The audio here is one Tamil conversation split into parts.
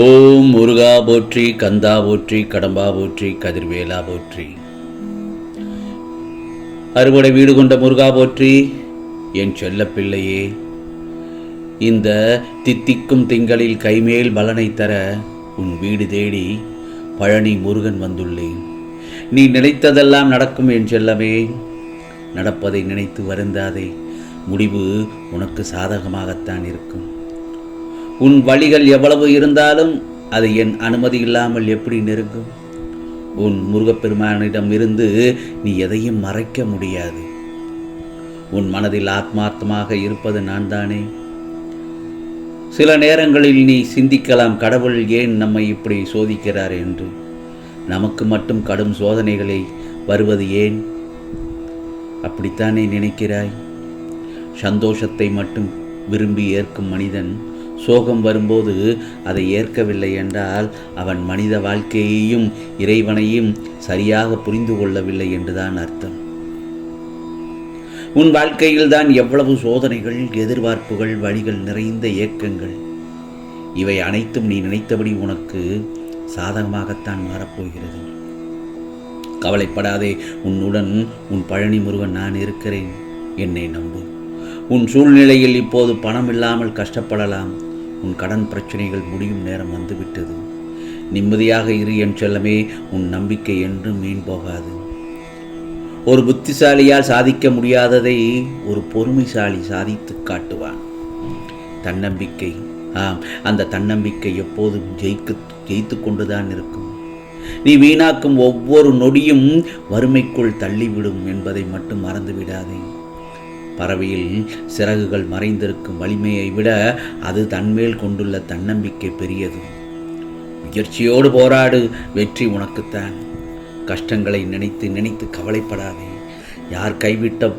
ஓம் முருகா போற்றி கந்தா போற்றி கடம்பா போற்றி கதிர்வேலா போற்றி. அறுவடை வீடு கொண்ட முருகா போற்றி என் செல்ல பிள்ளையே இந்த தித்திக்கும் திங்களில் கைமேல் பலனை தர உன் வீடு தேடி பழனி முருகன் வந்துள்ளேன். நீ நினைத்ததெல்லாம் நடக்கும் என் செல்லமே. நடப்பதை நினைத்து வருந்தாதே. முடிவு உனக்கு சாதகமாகத்தான் இருக்கும். உன் வழிகள் எவ்வளவு இருந்தாலும் அது என் அனுமதி இல்லாமல் எப்படி நெருங்கும்? உன் முருகப்பெருமானிடம் இருந்து நீ எதையும் மறைக்க முடியாது. உன் மனதில் ஆத்மார்த்தமாக இருப்பது நான் தானே சில நேரங்களில் நீ சிந்திக்கலாம் கடவுள் ஏன் நம்மை இப்படி சோதிக்கிறார் என்று? நமக்கு மட்டும் கடும் சோதனைகளை வருவது ஏன்? அப்படித்தானே நினைக்கிறாய்? சந்தோஷத்தை மட்டும் விரும்பி ஏற்கும் மனிதன் சோகம் வரும்போது அதை ஏற்கவில்லை என்றால் அவன் மனித வாழ்க்கையையும் இறைவனையும் சரியாக புரிந்து கொள்ளவில்லை என்றுதான் அர்த்தம். உன் வாழ்க்கையில்தான் எவ்வளவு சோதனைகள் எதிர்பார்ப்புகள் வழிகள் நிறைந்த ஏக்கங்கள். இவை அனைத்தும் நீ நினைத்தபடி உனக்கு சாதகமாகத்தான் மாறப்போகிறது. கவலைப்படாதே உன்னுடன் உன் பழனி முருகன் நான் இருக்கிறேன் என்னை நம்பு. உன் சூழ்நிலையில் இப்போது பணம் இல்லாமல் கஷ்டப்படலாம். உன் கடன் பிரச்சனைகள் முடியும் நேரம் வந்துவிட்டது. நிம்மதியாக இரு என் செல்லமே உன் நம்பிக்கை என்றும் மீன் போகாது. ஒரு புத்திசாலியால் சாதிக்க முடியாததை ஒரு பொறுமைசாலி சாதித்து காட்டுவான். தன்னம்பிக்கை ஆம் அந்த தன்னம்பிக்கை எப்போதும் ஜெயிக்க ஜெயித்து கொண்டுதான் இருக்கும். நீ வீணாக்கும் ஒவ்வொரு நொடியும் வறுமைக்குள் தள்ளிவிடும் என்பதை மட்டும் மறந்து விடாதே பறவையில் சிறகுகள் மறைந்திருக்கும் வலிமையை விட அது தன்மேல் கொண்டுள்ள தன்னம்பிக்கை பெரியது. முயற்சியோடு போராடு வெற்றி உனக்குத்தான். கஷ்டங்களை நினைத்து நினைத்து கவலைப்படாதே. யார் கைவிட்ட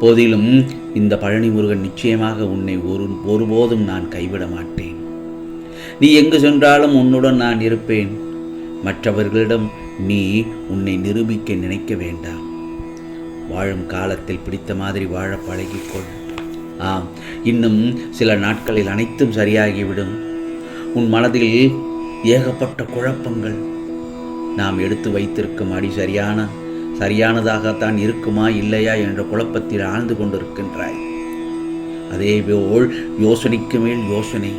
போதிலும் இந்த பழனி முருகன் நிச்சயமாக உன்னை ஒரு ஒருபோதும் நான் கைவிட மாட்டேன். நீ எங்கு சென்றாலும் உன்னுடன் நான் இருப்பேன். மற்றவர்களிடம் நீ உன்னை நிரூபிக்க நினைக்க வேண்டாம். வாழும் காலத்தில் பிடித்த மாதிரி வாழ பழகிக்கொள். ஆம் இன்னும் சில நாட்களில் அனைத்தும் சரியாகிவிடும். உன் மனதில் ஏகப்பட்ட குழப்பங்கள். நாம் எடுத்து வைத்திருக்கும் அடி சரியான சரியானதாகத்தான் இருக்குமா இல்லையா என்ற குழப்பத்தில் ஆழ்ந்து கொண்டிருக்கின்றாய். அதேபோல் யோசனைக்கு மேல் யோசனை.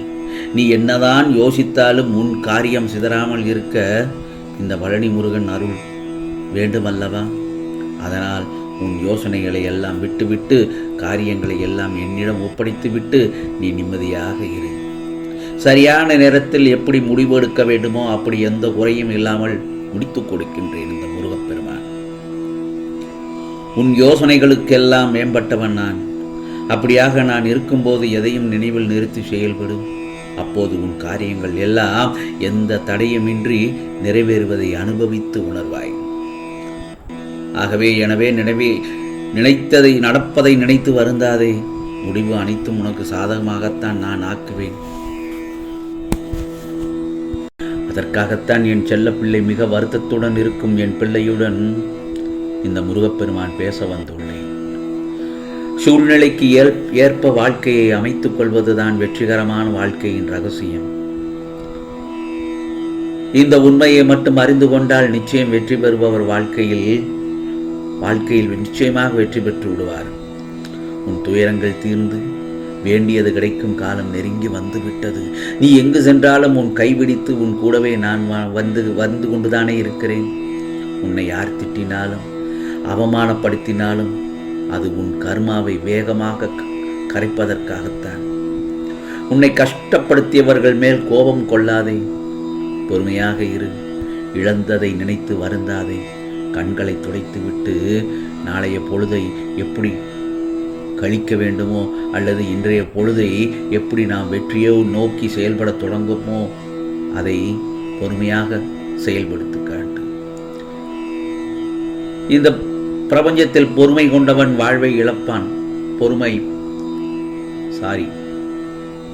நீ என்னதான் யோசித்தாலும் உன் காரியம் சிதறாமல் இருக்க இந்த பழனி முருகன் அருள் வேண்டுமல்லவா? அதனால் உன் யோசனைகளை எல்லாம் விட்டுவிட்டு காரியங்களை எல்லாம் என்னிடம் ஒப்படைத்துவிட்டு நீ நிம்மதியாக இரு. சரியான நேரத்தில் எப்படி முடிவெடுக்க வேண்டுமோ அப்படி எந்த குறையும் இல்லாமல் முடித்துக் கொடுக்கின்றேன் இந்த முருகப்பெருமான். உன் யோசனைகளுக்கெல்லாம் மேம்பட்டவன் நான். அப்படியாக நான் இருக்கும்போது எதையும் நினைவில் நிறுத்தி செயல்படும் அப்போது உன் காரியங்கள் எல்லாம் எந்த தடையுமின்றி நிறைவேறுவதை அனுபவித்து உணர்வாய். ஆகவே எனவே நினைவே நினைத்ததை நடப்பதை நினைத்து வருந்தாதே. முடிவு அனைத்தும் உனக்கு சாதகமாகத்தான் நான் ஆக்குவேன். அதற்காகத்தான் என் செல்ல பிள்ளை மிக வருத்தத்துடன் இருக்கும் என் பிள்ளையுடன் இந்த முருகப்பெருமான் பேச வந்துள்ளேன். சூழ்நிலைக்கு ஏற் ஏற்ப வாழ்க்கையை அமைத்துக் கொள்வதுதான் வெற்றிகரமான வாழ்க்கையின் ரகசியம். இந்த உண்மையை மட்டும் அறிந்து கொண்டால் நிச்சயம் வெற்றி பெறுபவர் வாழ்க்கையில் வாழ்க்கையில் நிச்சயமாக வெற்றி பெற்று விடுவார். உன் துயரங்கள் தீர்ந்து வேண்டியது கிடைக்கும் காலம் நெருங்கி வந்து விட்டது நீ எங்கு சென்றாலும் உன் கைபிடித்து உன் கூடவே நான் வ- வந்து வந்து கொண்டுதானே இருக்கிறேன். உன்னை யார் திட்டினாலும் அவமானப்படுத்தினாலும் அது உன் கர்மாவை வேகமாக கரைப்பதற்காகத்தான். உன்னை கஷ்டப்படுத்தியவர்கள் மேல் கோபம் கொள்ளாதே. பொறுமையாக இரு. இழந்ததை நினைத்து வருந்தாதே. கண்களை துடைத்துவிட்டு நாளைய பொழுதை எப்படி கழிக்க வேண்டுமோ அல்லது இன்றைய பொழுதை எப்படி நாம் வெற்றியோ நோக்கி செயல்பட தொடங்குமோ அதை பொறுமையாக செயல்படுத்தி காட்டு. இந்த பிரபஞ்சத்தில் பொறுமை கொண்டவன் வாழ்வை இழப்பான். பொறுமை சாரி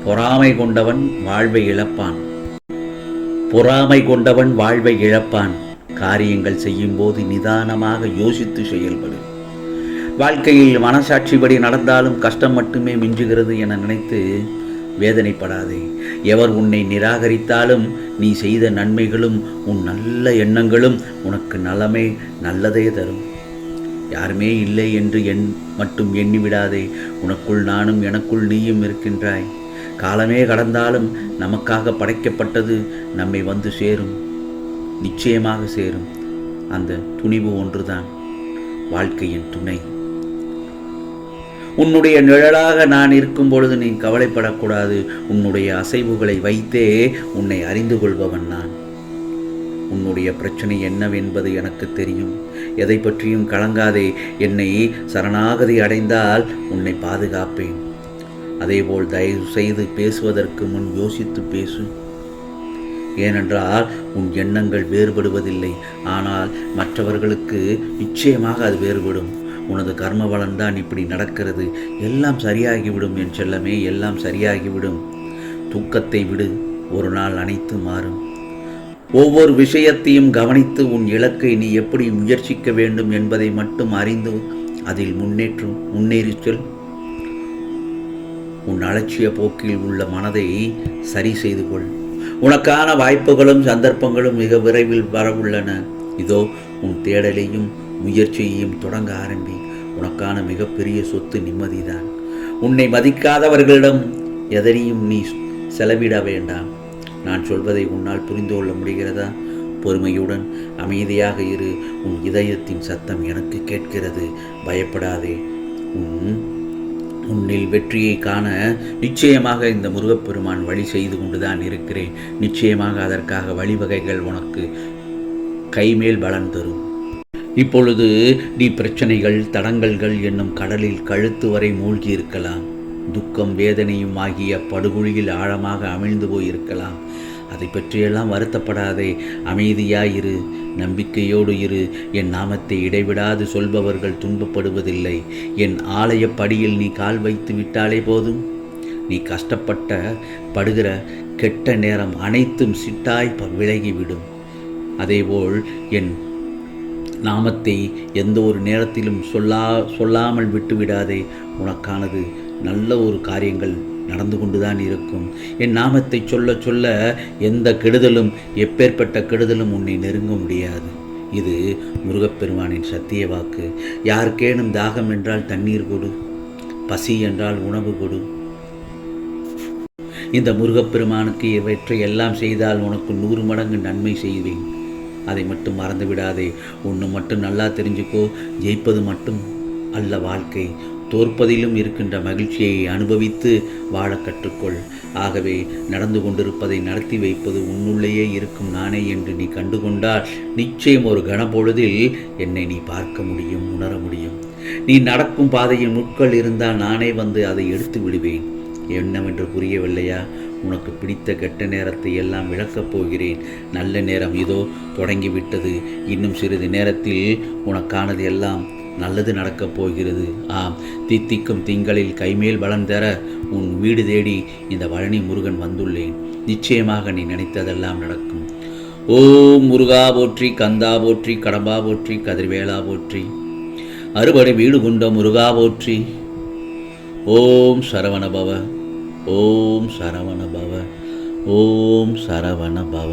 பொறாமை கொண்டவன் வாழ்வை இழப்பான். பொறாமை கொண்டவன் வாழ்வை இழப்பான். காரியங்கள் செய்யும்போது நிதானமாக யோசித்து செயல்படு. வாழ்க்கையில் மனசாட்சிப்படி நடந்தாலும் கஷ்டம் மட்டுமே மிஞ்சுகிறது என நினைத்து வேதனைப்படாதே. எவர் உன்னை நிராகரித்தாலும் நீ செய்த நன்மைகளும் உன் நல்ல எண்ணங்களும் உனக்கு நலமே நல்லதே தரும். யாருமே இல்லை என்று எண் மட்டும் எண்ணிவிடாதே. உனக்குள் நானும் எனக்குள் நீயும் இருக்கின்றாய். காலமே கடந்தாலும் நமக்காக படைக்கப்பட்டது நம்மை வந்து சேரும். நிச்சயமாக சேரும். அந்த துணிவு ஒன்றுதான் வாழ்க்கையின் துணை. உன்னுடைய நிழலாக நான் இருக்கும் பொழுது நீ கவலைப்படக்கூடாது. உன்னுடைய அசைவுகளை வைத்தே உன்னை அறிந்து கொள்பவன் நான். உன்னுடைய பிரச்சனை என்னவென்பது எனக்கு தெரியும். எதை பற்றியும் கலங்காதே. என்னை சரணாகதி அடைந்தால் உன்னை பாதுகாப்பேன். அதேபோல் தயவு செய்து பேசுவதற்கு முன் யோசித்து பேசு. ஏனென்றால் உன் எண்ணங்கள் வேறுபடுவதில்லை. ஆனால் மற்றவர்களுக்கு நிச்சயமாக அது வேறுபடும். உனது கர்ம பலன்தான் இப்படி நடக்கிறது. எல்லாம் சரியாகிவிடும் என் செல்லமே எல்லாம் சரியாகிவிடும். தூக்கத்தை விடு ஒரு நாள் அனைத்து மாறும். ஒவ்வொரு விஷயத்தையும் கவனித்து உன் இலக்கை நீ எப்படி முயற்சிக்க வேண்டும் என்பதை மட்டும் அறிந்து அதில் முன்னேற்றும் முன்னேறி சொல் உன் அலட்சிய போக்கில் உள்ள மனதை சரி செய்து கொள். உனக்கான வாய்ப்புகளும் சந்தர்ப்பங்களும் மிக விரைவில் வரவுள்ளன. இதோ உன் தேடலையும் முயற்சியையும் தொடங்க ஆரம்பி. உனக்கான மிகப்பெரிய சொத்து நிம்மதிதான். உன்னை மதிக்காதவர்களிடம் எதனையும் நீ செலவிட வேண்டாம். நான் சொல்வதை உன்னால் புரிந்து கொள்ள முடிகிறதா? பொறுமையுடன் அமைதியாக இரு. உன் இதயத்தின் சத்தம் எனக்கு கேட்கிறது. பயப்படாதே. உன் உன்னில் வெற்றியை காண நிச்சயமாக இந்த முருகப்பெருமான் வழி செய்து கொண்டுதான் இருக்கிறேன். நிச்சயமாக அதற்காக வழிவகைகள் உனக்கு கைமேல் பலன் தரும். இப்பொழுது நீ பிரச்சனைகள் தடங்கல்கள் என்னும் கடலில் கழுத்து வரை மூழ்கி இருக்கலாம். துக்கம் வேதனையும் ஆகிய படுகொழியில் ஆழமாக அமிழ்ந்து போயிருக்கலாம். அதை பற்றியெல்லாம் வருத்தப்படாதே. அமைதியாயிரு. நம்பிக்கையோடு இரு. என் நாமத்தை இடைவிடாது சொல்பவர்கள் துன்பப்படுவதில்லை. என் ஆலய படியில் நீ கால் வைத்து விட்டாலே போதும். நீ கஷ்டப்பட்ட படுகிற கெட்ட நேரம் அனைத்தும் சிட்டாய் ப- விலகிவிடும். அதேபோல் என் நாமத்தை எந்த ஒரு நேரத்திலும் சொல்லா சொல்லாமல் விட்டுவிடாதே. உனக்கானது நல்ல ஒரு காரியங்கள் நடந்து கொண்டுதான் இருக்கும். என் நாமத்தை சொல்ல சொல்ல எந்த கெடுதலும் எப்பேற்பட்ட கெடுதலும் உன்னை நெருங்க முடியாது. இது முருகப்பெருமானின் சத்திய வாக்கு. யாருக்கேனும் தாகம் என்றால் தண்ணீர் கொடு. பசி என்றால் உணவு கொடு. இந்த முருகப்பெருமானுக்கு இவற்றை எல்லாம் செய்தால் உனக்கு நூறு மடங்கு நன்மை செய்வேன். அதை மட்டும் மறந்து விடாதே ஒன்று மட்டும் நல்லா தெரிஞ்சுக்கோ. ஜெயிப்பது மட்டும் அல்ல வாழ்க்கை. தோற்பதிலும் இருக்கின்ற மகிழ்ச்சியை அனுபவித்து வாழ கற்றுக்கொள். ஆகவே நடந்து கொண்டிருப்பதை நடத்தி வைப்பது உன்னுள்ளேயே இருக்கும் நானே என்று நீ கண்டுகொண்டால் நிச்சயம் ஒரு கணப்பொழுதில் என்னை நீ பார்க்க முடியும் உணர முடியும். நீ நடக்கும் பாதையின் முட்கள் இருந்தால் நானே வந்து அதை எடுத்து விடுவேன். என்னவென்று புரியவில்லையா? உனக்கு பிடித்த கெட்ட நேரத்தை எல்லாம் விளக்கப் போகிறேன். நல்ல நேரம் இதோ தொடங்கிவிட்டது. இன்னும் சிறிது நேரத்தில் உனக்கானது எல்லாம் நல்லது நடக்கப் போகிறது. ஆம் தித்திக்கும் திங்களில் கைமேல் பலன் தர உன் வீடு தேடி இந்த பழனி முருகன் வந்துள்ளேன். நிச்சயமாக நீ நினைத்ததெல்லாம் நடக்கும். ஓம் முருகா போற்றி கந்தா போற்றி கடம்பா போற்றி கதிர்வேலா போற்றி. அறுபடை வீடு கொண்ட முருகா போற்றி. ஓம் சரவண பவ ஓம் சரவண பவ ஓம் சரவண பவ.